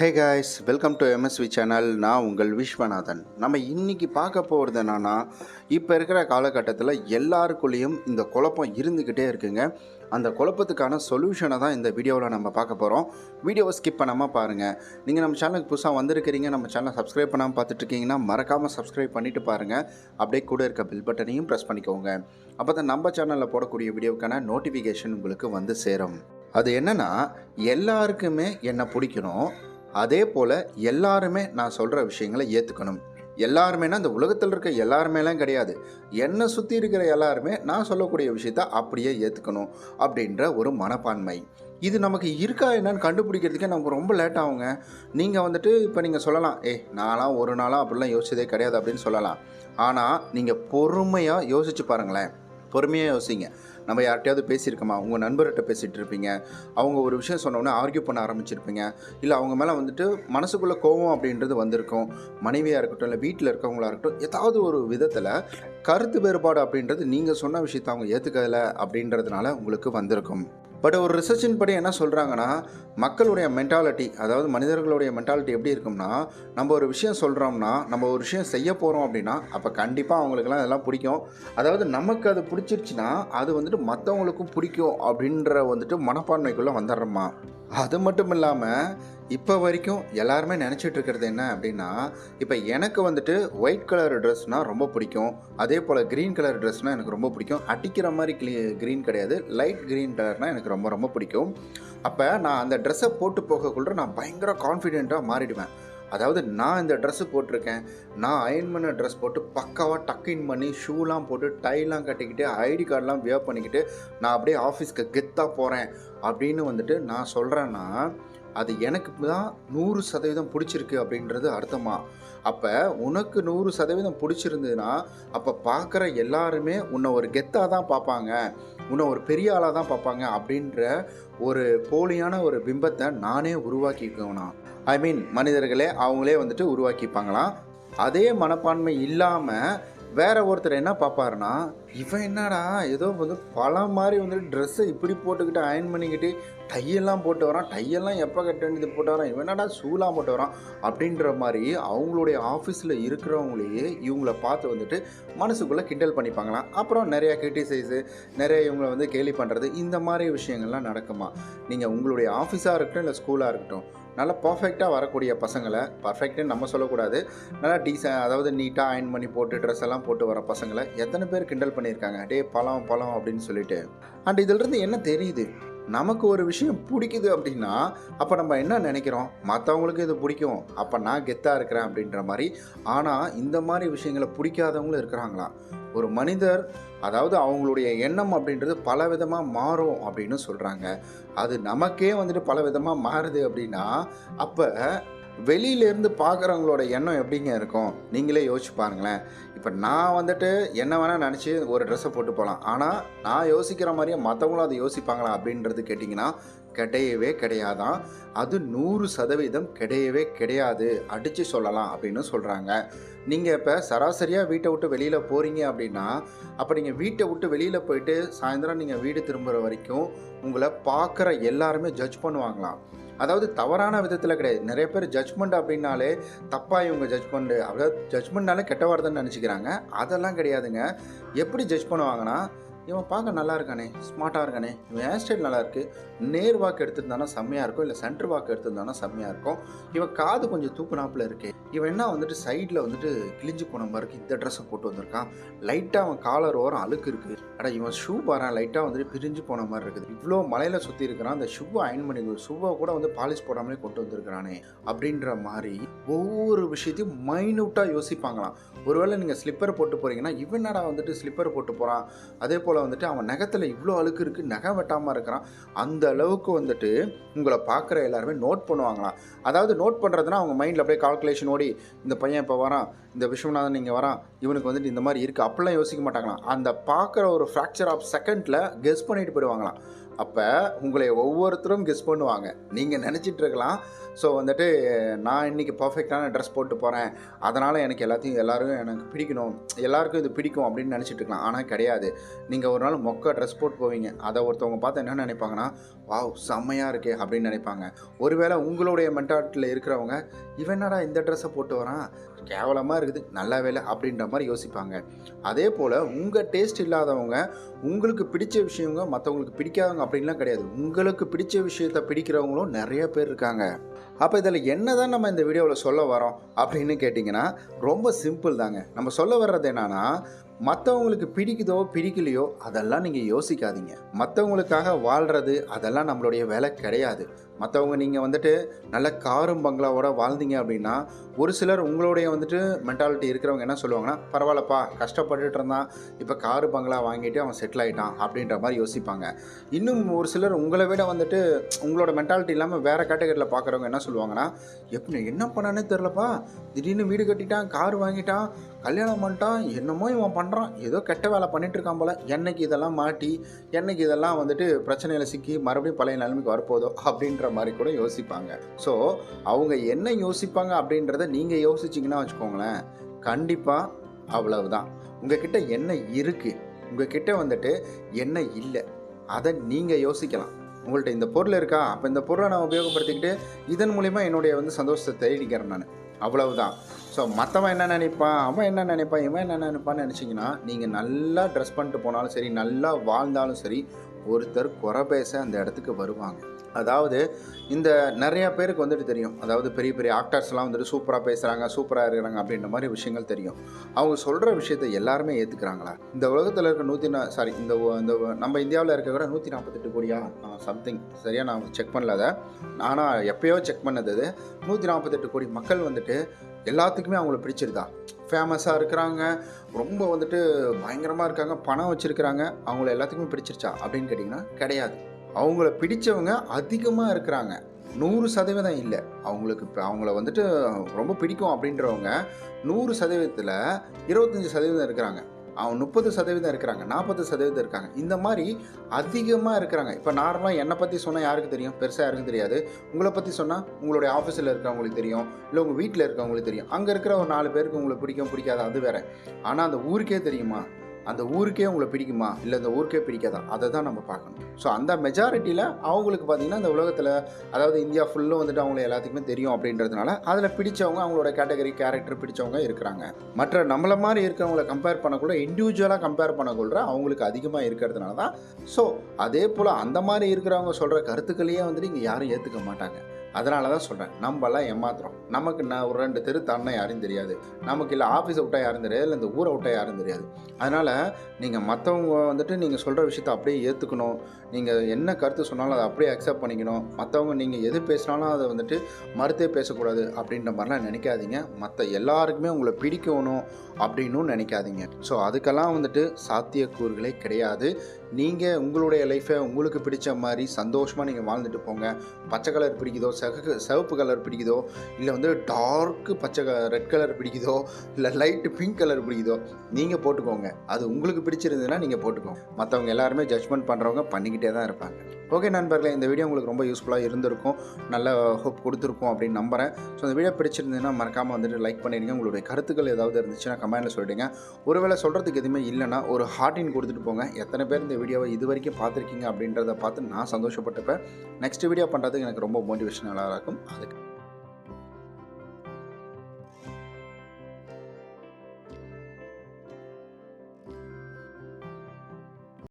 Hey guys welcome to MSV channel நான் உங்கள் விஸ்வநாதன். நம்ம இன்றைக்கி பார்க்க போகிறது என்னென்னா இப்போ இருக்கிற காலகட்டத்தில் எல்லாருக்குள்ளேயும் இந்த குழப்பம் இருந்துக்கிட்டே இருக்குங்க. அந்த குழப்பத்துக்கான சொல்யூஷனை தான் இந்த வீடியோவில் நம்ம பார்க்க போகிறோம் வீடியோவை ஸ்கிப் பண்ணாமல் பாருங்கள் நீங்கள் நம்ம சேனலுக்கு புதுசாக வந்திருக்கிறீங்க நம்ம சேனலை சப்ஸ்கிரைப் பண்ணாமல் பார்த்துட்டு இருக்கீங்கன்னா மறக்காமல் சப்ஸ்கிரைப் பண்ணிவிட்டு பாருங்கள் அப்படியே கூட இருக்க பில் பட்டனையும் ப்ரெஸ் பண்ணிக்கோங்க. அப்போ தான் நம்ம சேனலில் போடக்கூடிய வீடியோவுக்கான நோட்டிஃபிகேஷன் உங்களுக்கு வந்து சேரும். அது என்னென்னா எல்லாருக்குமே என்னை பிடிக்கணும். அதே போல் எல்லாருமே நான் சொல்கிற விஷயங்களை ஏற்றுக்கணும் எல்லாருமேனா இந்த உலகத்தில் இருக்க எல்லாருமேலாம் கிடையாது. என்னை சுற்றி இருக்கிற எல்லாருமே நான் சொல்லக்கூடிய விஷயத்த அப்படியே ஏற்றுக்கணும் அப்படின்ற ஒரு மனப்பான்மை. இது நமக்கு இருக்கா என்னன்னு கண்டுபிடிக்கிறதுக்கே நமக்கு ரொம்ப லேட் ஆகுங்க. நீங்கள் வந்துட்டு இப்போ நீங்கள் சொல்லலாம் ஏ நாளாக ஒரு நாளாக அப்படிலாம் யோசிச்சதே கிடையாது அப்படின்னு சொல்லலாம். ஆனால் நீங்கள் பொறுமையாக யோசிச்சு பாருங்களேன். பொறுமையாக யோசிங்க. நம்ம யார்கிட்டயாவது பேசியிருக்கோமா? உங்கள் நண்பர்கிட்ட பேசிகிட்டு இருப்பீங்க அவங்க ஒரு விஷயம் சொன்னோன்னே ஆர்கியூ பண்ண ஆரம்பிச்சிருப்பீங்க. இல்லை அவங்க மேலே வந்துட்டு மனசுக்குள்ளே கோவம் அப்படின்றது வந்திருக்கும். மனைவியாக இருக்கட்டும் இல்லை வீட்டில் இருக்கவங்களாக இருக்கட்டும் ஏதாவது ஒரு விதத்தில் கருத்து வேறுபாடு அப்படின்றது நீங்கள் சொன்ன விஷயத்தை அவங்க ஏற்றுக்கலை அப்படின்றதுனால உங்களுக்கு வந்திருக்கும். பட் ஒரு ரிசர்ச்சின் படி என்ன சொல்கிறாங்கன்னா மக்களுடைய மென்டாலிட்டி அதாவது மனிதர்களுடைய மென்டாலிட்டி எப்படி இருக்கும்னா நம்ம ஒரு விஷயம் சொல்கிறோம்னா நம்ம ஒரு விஷயம் செய்ய போகிறோம் அப்படின்னா அப்போ கண்டிப்பாக அவங்களுக்குலாம் இதெல்லாம் பிடிக்கும். அதாவது நமக்கு அது பிடிச்சிருச்சுன்னா அது வந்துட்டு மற்றவங்களுக்கும் பிடிக்கும் அப்படின்ற வந்துட்டு மனப்பான்மைக்குள்ளே வந்துடுறோமா? அது மட்டும் இல்லாமல் இப்போ வரைக்கும் எல்லாருமே நினச்சிட்டு இருக்கிறது என்ன அப்படின்னா இப்போ எனக்கு வந்துட்டு ஒயிட் கலர் ட்ரெஸ்னால் ரொம்ப பிடிக்கும். அதே போல் க்ரீன் கலர் ட்ரெஸ்னால் எனக்கு ரொம்ப பிடிக்கும். அடிக்கிற மாதிரி க்ளீ க்ரீன் கிடையாது. லைட் க்ரீன் கலர்னால் எனக்கு ரொம்ப ரொம்ப பிடிக்கும். அப்போ நான் அந்த ட்ரெஸ்ஸை போட்டு போகக்குள்ள நான் பயங்கர கான்ஃபிடெண்ட்டாக மாறிடுவேன். அதாவது நான் இந்த ட்ரெஸ்ஸு போட்டிருக்கேன். நான் அயன் பண்ண ட்ரெஸ் போட்டு பக்காவாக டக்கின் பண்ணி ஷூலாம் போட்டு டைலாம் கட்டிக்கிட்டு ஐடி கார்டெலாம் வியர் பண்ணிக்கிட்டு நான் அப்படியே ஆஃபீஸ்க்கு கெத்தாக போகிறேன் அப்படின்னு வந்துட்டு நான் சொல்கிறேன்னா அது எனக்கு தான் நூறு சதவீதம் பிடிச்சிருக்கு அப்படின்றது அர்த்தமா? அப்போ உனக்கு நூறு சதவீதம் பிடிச்சிருந்ததுன்னா அப்போ பார்க்குற எல்லாருமே உன்னை ஒரு கெத்தாக தான் பார்ப்பாங்க உன்னை ஒரு பெரிய ஆளாக தான் பார்ப்பாங்க அப்படின்ற ஒரு போலியான ஒரு பிம்பத்தை நானே உருவாக்கிக்கணும்னா ஐ மீன் மனிதர்களே அவங்களே வந்துட்டு உருவாக்கிப்பாங்களாம். அதே மனப்பான்மை இல்லாமல் வேற ஒருத்தர் என்ன பார்ப்பாருன்னா இவன் என்னடா ஏதோ வந்து பழம் மாதிரி வந்துட்டு ட்ரெஸ்ஸை இப்படி போட்டுக்கிட்டு அயன் பண்ணிக்கிட்டு டையெல்லாம் போட்டு வரான் டையெல்லாம் எப்போ கட்ட வேண்டியது போட்டு வரான் இவன் என்னடா ஷூலாம் போட்டு வரான் அப்படின்ற மாதிரி அவங்களுடைய ஆஃபீஸில் இருக்கிறவங்களையே இவங்கள பார்த்து வந்துட்டு மனசுக்குள்ளே கிண்டல் பண்ணிப்பாங்களாம். அப்புறம் நிறையா கிரிட்டிசைஸு நிறைய இவங்களை வந்து கேலி பண்ணுறது இந்த மாதிரி விஷயங்கள்லாம் நடக்குமா? நீங்கள் உங்களுடைய ஆஃபீஸாக இருக்கட்டும் இல்லை ஸ்கூலாக இருக்கட்டும் நல்லா பர்ஃபெக்டாக வரக்கூடிய பசங்களை பர்ஃபெக்ட்னு நம்ம சொல்லக்கூடாது. நல்லா டீசன் அதாவது நீட்டாக அயன் பண்ணி போட்டு ட்ரெஸ் எல்லாம் போட்டு வர பசங்களை எத்தனை பேர் கிண்டல் பண்ணியிருக்காங்க? டே பழம் பழம் அப்படின்னு சொல்லிட்டு. அண்ட் இதிலிருந்து என்ன தெரியுது? நமக்கு ஒரு விஷயம் பிடிக்குது அப்படின்னா அப்போ நம்ம என்ன நினைக்கிறோம்? மற்றவங்களுக்கு இது பிடிக்கும். அப்போ நான் கெத்தாக இருக்கிறேன் அப்படின்ற மாதிரி. ஆனால் இந்த மாதிரி விஷயங்களை பிடிக்காதவங்களும் இருக்கிறாங்களாம். ஒரு மனிதர் அதாவது அவங்களுடைய எண்ணம் அப்படின்றது பல விதமாக மாறும் அப்படின்னு சொல்கிறாங்க அது நமக்கே வந்துட்டு பல விதமாக மாறுது அப்படின்னா அப்போ வெளியிலேருந்து பார்க்குறவங்களோட எண்ணம் எப்படிங்க இருக்கும்? நீங்களே யோசிச்சு பாருங்களேன். இப்போ நான் வந்துட்டு என்ன வேணால் நினச்சி ஒரு ட்ரெஸ்ஸை போட்டு போகலாம் ஆனால் நான் யோசிக்கிற மாதிரியே மற்றவங்களும் அதை யோசிப்பாங்களா அப்படின்றது கேட்டிங்கன்னா கிடையவே கிடையாதான். அது நூறு சதவீதம் கிடையவே கிடையாது. அடித்து சொல்லலாம் அப்படின்னு சொல்கிறாங்க நீங்கள் இப்போ சராசரியாக வீட்டை விட்டு வெளியில் போகிறீங்க அப்படின்னா அப்போ நீங்கள் வீட்டை விட்டு வெளியில் போயிட்டு சாயந்தரம் நீங்கள் வீடு திரும்புகிற வரைக்கும் உங்களை பார்க்குற எல்லாருமே ஜட்ஜ் பண்ணுவாங்களாம். அதாவது தவறான விதத்தில் கிடையாது. நிறைய பேர் ஜட்ஜ்மெண்ட் அப்படின்னாலே தப்பாக இவங்க ஜட்ஜ்மெண்ட் அதாவது ஜட்ஜ்மெண்ட்னாலே கெட்ட வார்த்தைன்னு நினச்சிக்கிறாங்க. அதெல்லாம் கிடையாதுங்க. எப்படி ஜட்ஜ் பண்ணுவாங்கன்னா இவன் பார்க்க நல்லா இருக்கானே ஸ்மார்ட்டாக இருக்கானே. இவன் ஹேர் ஸ்டைல் நல்லா இருக்கு. நேர் வாக்கு எடுத்திருந்தானா செம்மையாக இருக்கும் இல்லை சென்டர் வாக்கு எடுத்திருந்தானா செம்மையாக இருக்கும். இவன் காது கொஞ்சம் தூக்குனாப்பில் இருக்கே. இவன் என்ன வந்துட்டு சைடில் வந்துட்டு கிழிஞ்சு போன மாதிரி இந்த ட்ரெஸ்ஸை போட்டு வந்திருக்கான். லைட்டாக அவன் காலர் ஓரம் அழுக்கு இருக்குது ஆனால் இவன் ஷூ பாறான் லைட்டாக வந்துட்டு பிரிஞ்சு போன மாதிரி இருக்குது. இவ்வளோ மலையில் சுற்றி இருக்கிறான். அந்த ஷூவை அயன் பண்ணி ஷூவை கூட வந்து பாலிஷ் போடாமலே கொண்டு வந்திருக்கிறானே அப்படின்ற மாதிரி ஒவ்வொரு விஷயத்தையும் மைன்யூட்டாக யோசிப்பாங்களாம். ஒருவேளை நீங்கள் ஸ்லிப்பர் போட்டு போகிறீங்கன்னா இவன் என்னடா வந்துட்டு ஸ்லிப்பர் போட்டு போகிறான் அதே போல் வந்துட்டு அவன் நகத்தில் இவ்வளோ அழுக்கு இருக்குது நகை வெட்டாமல் இருக்கிறான். அந்த அளவுக்கு வந்துட்டு உங்களை பார்க்குற எல்லாருமே நோட் பண்ணுவாங்களாம். அதாவது நோட் பண்ணுறதுனா அவங்க மைண்டில் அப்படியே கால்குலேஷன் ஓடி இந்த பையன் இப்போ வரான் இந்த விஸ்வநாதன் இங்கே வரான் இவனுக்கு வந்துட்டு இந்த மாதிரி இருக்குது அப்படிலாம் யோசிக்க மாட்டாங்களாம். அந்த பார்க்குற ஒரு ஃப்ராக்சர் ஆஃப் செகண்டில் கெஸ் பண்ணிட்டு போயிடுவாங்களாம். அப்போ உங்களை ஒவ்வொருத்தரும் கெஸ் பண்ணுவாங்க. நீங்கள் நினச்சிட்டு இருக்கலாம். ஸோ வந்துட்டு நான் இன்றைக்கி பர்ஃபெக்டான ட்ரெஸ் போட்டு போகிறேன் அதனால் எனக்கு எல்லாத்தையும் எல்லோரும் எனக்கு பிடிக்கணும். எல்லாருக்கும் இது பிடிக்கும் அப்படின்னு நினச்சிட்டு இருக்கலாம். ஆனால் கிடையாது. நீங்கள் ஒரு நாள் மொக்க ட்ரெஸ் போட்டு போவீங்க. அதை ஒருத்தவங்க பார்த்து என்ன நினைப்பாங்கன்னா வாவ் செம்மையாக இருக்கே அப்படின்னு நினைப்பாங்க. ஒருவேளை உங்களுடைய மென்டாலிட்டியில் இருக்கிறவங்க இவன் என்னடா இந்த ட்ரெஸ்ஸை போட்டு வரான்? கேவலமாக இருக்குது நல்ல வேலை அப்படின்ற மாதிரி யோசிப்பாங்க. அதே போல் உங்கள் டேஸ்ட் இல்லாதவங்க உங்களுக்கு பிடிச்ச விஷயங்க மற்றவங்களுக்கு பிடிக்காதவங்க அப்படின்லாம் கிடையாது. உங்களுக்கு பிடிச்ச விஷயத்த பிடிக்கிறவங்களும் நிறைய பேர் இருக்காங்க. அப்போ இதில் என்ன தான் நம்ம இந்த வீடியோவில் சொல்ல வரோம் அப்படின்னு கேட்டிங்கன்னா ரொம்ப சிம்பிள் தாங்க. நம்ம சொல்ல வர்றது என்னன்னா மற்றவங்களுக்கு பிடிக்குதோ பிடிக்கலையோ அதெல்லாம் நீங்கள் யோசிக்காதீங்க. மற்றவங்களுக்காக வாழ்கிறது அதெல்லாம் நம்மளுடைய வேலை கிடையாது. மற்றவங்க நீங்கள் வந்துட்டு நல்ல காரும் பங்களாவோட வாழ்ந்தீங்க அப்படின்னா ஒரு சிலர் உங்களுடைய வந்துட்டு மென்டாலிட்டி இருக்கிறவங்க என்ன சொல்லுவாங்கன்னா பரவாயில்லப்பா கஷ்டப்பட்டுட்டு இருந்தான். இப்போ காரு பங்களா வாங்கிட்டு அவன் செட்டில் ஆகிட்டான் அப்படின்ற மாதிரி யோசிப்பாங்க. இன்னும் ஒரு சிலர் உங்களை விட வந்துட்டு உங்களோட மென்டாலிட்டி இல்லாமல் வேறு கேட்டகரியில் பார்க்குறவங்க என்ன சொல்லுவாங்கன்னா எப்படி என்ன பண்ணானே தெரிலப்பா திடீர்னு வீடு கட்டிட்டான் கார் வாங்கிட்டான். கல்யாணம் பண்ணிட்டான் என்னமோ இவன் பண்ணுறான் ஏதோ கெட்ட வேலை பண்ணிட்டு இருக்கான் போல. என்னைக்கு இதெல்லாம் மாட்டி என்னைக்கு இதெல்லாம் வந்துட்டு பிரச்சனையில் சிக்கி மறுபடியும் பழைய நிலைமைக்கு வரப்போதோ அப்படின்ற மாதிரி கூட யோசிப்பாங்க. ஸோ அவங்க என்ன யோசிப்பாங்க அப்படின்றத நீங்கள் யோசிச்சிங்கன்னா வச்சுக்கோங்களேன் கண்டிப்பாக அவ்வளவுதான். உங்ககிட்ட என்ன இருக்குது உங்ககிட்ட வந்துட்டு என்ன இல்லை? அதை நீங்கள் யோசிக்கலாம். உங்கள்கிட்ட இந்த பொருள் இருக்கா? அப்போ இந்த பொருளை நான் உபயோகப்படுத்திக்கிட்டு இதன் மூலிமா என்னுடைய வந்து சந்தோஷத்தை தேடிக்கிறேன் நான். அவ்வளவுதான். ஸோ மற்றவன் என்ன நினைப்பான்? அவன் என்ன நினைப்பான்? இவன் என்ன நினைப்பான்னு நினச்சிங்கன்னா நீங்கள் நல்லா ட்ரெஸ் பண்ணிட்டு போனாலும் சரி நல்லா வாழ்ந்தாலும் சரி ஒருத்தர் குறை பேச அந்த இடத்துக்கு வருவாங்க. அதாவது இந்த நிறையா பேருக்கு வந்துட்டு தெரியும். அதாவது பெரிய பெரிய ஆக்டர்ஸ்லாம் வந்துட்டு சூப்பராக பேசுகிறாங்க சூப்பராக இருக்கிறாங்க அப்படின்ற மாதிரி விஷயங்கள் தெரியும். அவங்க சொல்கிற விஷயத்த எல்லாருமே ஏற்றுக்கிறாங்களா இந்த உலகத்தில் இருக்க நூற்றி நா சாரி இந்த இந்த நம்ம இந்தியாவில் இருக்க கூட நூற்றி நாற்பத்தெட்டு கோடியா சம்திங் சரியாக நான் செக் பண்ணல அதை. ஆனால் எப்பயோ செக் பண்ணது நூற்றி நாற்பத்தெட்டு கோடி மக்கள் வந்துட்டு எல்லாத்துக்குமே அவங்கள பிடிச்சிருதா? ஃபேமஸாக இருக்கிறாங்க. ரொம்ப வந்துட்டு பயங்கரமாக இருக்காங்க. பணம் வச்சுருக்கிறாங்க. அவங்கள எல்லாத்துக்குமே பிடிச்சிருச்சா? அப்படின்னு கேட்டிங்கன்னா கிடையாது. அவங்கள பிடித்தவங்க அதிகமாக இருக்கிறாங்க. நூறு சதவீதம் இல்லை. அவங்களுக்கு இப்போ அவங்கள வந்துட்டு ரொம்ப பிடிக்கும் அப்படின்றவங்க நூறு சதவீதத்தில் இருபத்தஞ்சி சதவீதம் இருக்கிறாங்க. அவன் முப்பது சதவீதம் இருக்கிறாங்க. நாற்பது சதவீதம் இருக்காங்க. இந்த மாதிரி அதிகமாக இருக்கிறாங்க. இப்போ நார்மலாக என்னை பற்றி சொன்னால் யாருக்கு தெரியும்? பெருசாக யாருக்கும் தெரியாது. உங்களை பற்றி சொன்னால் உங்களுடைய ஆஃபீஸில் இருக்கிறவங்களுக்கு தெரியும். இல்லை உங்கள் வீட்டில் இருக்கிறவங்களுக்கு தெரியும். அங்கே இருக்கிற ஒரு நாலு பேருக்கு உங்களுக்கு பிடிக்கும் பிடிக்காது அது வேறு. ஆனால் அந்த ஊருக்கே தெரியுமா? அந்த ஊருக்கே உங்களை பிடிக்குமா? இல்லை அந்த ஊருக்கே பிடிக்காதா? அதை தான் நம்ம பார்க்கணும். ஸோ அந்த மெஜாரிட்டியில் அவங்களுக்கு பார்த்தீங்கன்னா இந்த உலகத்தில் அதாவது இந்தியா ஃபுல்லும் வந்துட்டு அவங்களை எல்லாத்துக்குமே தெரியும் அப்படின்றதுனால அதில் பிடிச்சவங்க அவங்களோட கேட்டகரி கேரக்டர் பிடிச்சவங்க இருக்கிறாங்க. மற்ற நம்மள மாதிரி இருக்கிறவங்கள கம்பேர் பண்ணக்குள்ள இண்டிவிஜுவலாக கம்பேர் பண்ணக்குள்ள அவங்களுக்கு அதிகமாக இருக்கிறதுனால தான் ஸோ அதே போல் அந்த மாதிரி இருக்கிறவங்க சொல்கிற கருத்துக்களையே வந்துட்டு இங்கே யாரும் ஏற்றுக்க மாட்டாங்க. அதனால தான் சொல்கிறேன் நம்மலாம் ஏமாத்துறோம். நமக்கு நான் ஒரு ரெண்டு தெரு தன்னை யாரும் தெரியாது. நமக்கு இல்லை ஆஃபீஸை விட்டால் யாரும் தெரியாது இல்லை இந்த ஊரை விட்டால் யாரும் தெரியாது. அதனால் நீங்கள் மற்றவங்க வந்துட்டு நீங்கள் சொல்கிற விஷயத்தை அப்படியே ஏற்றுக்கணும் நீங்கள் என்ன கருத்து சொன்னாலும் அதை அப்படியே அக்செப்ட் பண்ணிக்கணும். மற்றவங்க நீங்கள் எது பேசினாலும் அதை வந்துட்டு மறுத்தே பேசக்கூடாது அப்படின்ற மாதிரிலாம் நினைக்காதீங்க. மற்ற எல்லாருக்குமே உங்களை பிடிக்கணும் அப்படின்னும் நினைக்காதீங்க. ஸோ அதுக்கெல்லாம் வந்துட்டு சாத்தியக்கூறுகளே கிடையாது. நீங்கள் உங்களுடைய லைஃப்பை உங்களுக்கு பிடிச்ச மாதிரி சந்தோஷமாக நீங்கள் வாழ்ந்துட்டு போங்க. பச்சை கலர் பிடிக்குதோ சகு சிவப்பு கலர் பிடிக்குதோ இல்லை வந்து டார்க்கு பச்சை ரெட் கலர் பிடிக்குதோ இல்லை லைட்டு பிங்க் கலர் பிடிக்குதோ நீங்கள் போட்டுக்கோங்க. அது உங்களுக்கு பிடிச்சிருந்ததுன்னா நீங்கள் போட்டுக்கோங்க. மற்றவங்க எல்லாருமே ஜட்ஜ்மெண்ட் பண்ணுறவங்க பண்ணிக்கிட்டே தான் இருப்பாங்க. ஓகே நண்பர்களே இந்த வீடியோ உங்களுக்கு ரொம்ப யூஸ்ஃபுல்லாக இருந்திருக்கும். நல்ல ஹோப் கொடுத்துருக்கும் அப்படின்னு நம்புகிறேன் ஸோ இந்த வீடியோ பிடிச்சிருந்ததுன்னா மறக்காமல் வந்துட்டு லைக் பண்ணிடுங்க. உங்களுடைய கருத்துக்கள் ஏதாவது இருந்துச்சுன்னா கமெண்ட்டில் சொல்லிடுங்க. ஒருவேளை சொல்கிறதுக்கு எதுவுமே இல்லைன்னா ஒரு ஹார்டின் கொடுத்துட்டு போங்க. எத்தனை பேர் இந்த வீடியோவை இது வரைக்கும் பார்த்துருக்கீங்க அப்படின்றத பார்த்து நான் சந்தோஷப்பட்டுப்பேன். நெக்ஸ்ட் வீடியோ பண்ணுறதுக்கு எனக்கு ரொம்ப மோட்டிவேஷனலாக இருக்கும். அதுக்கு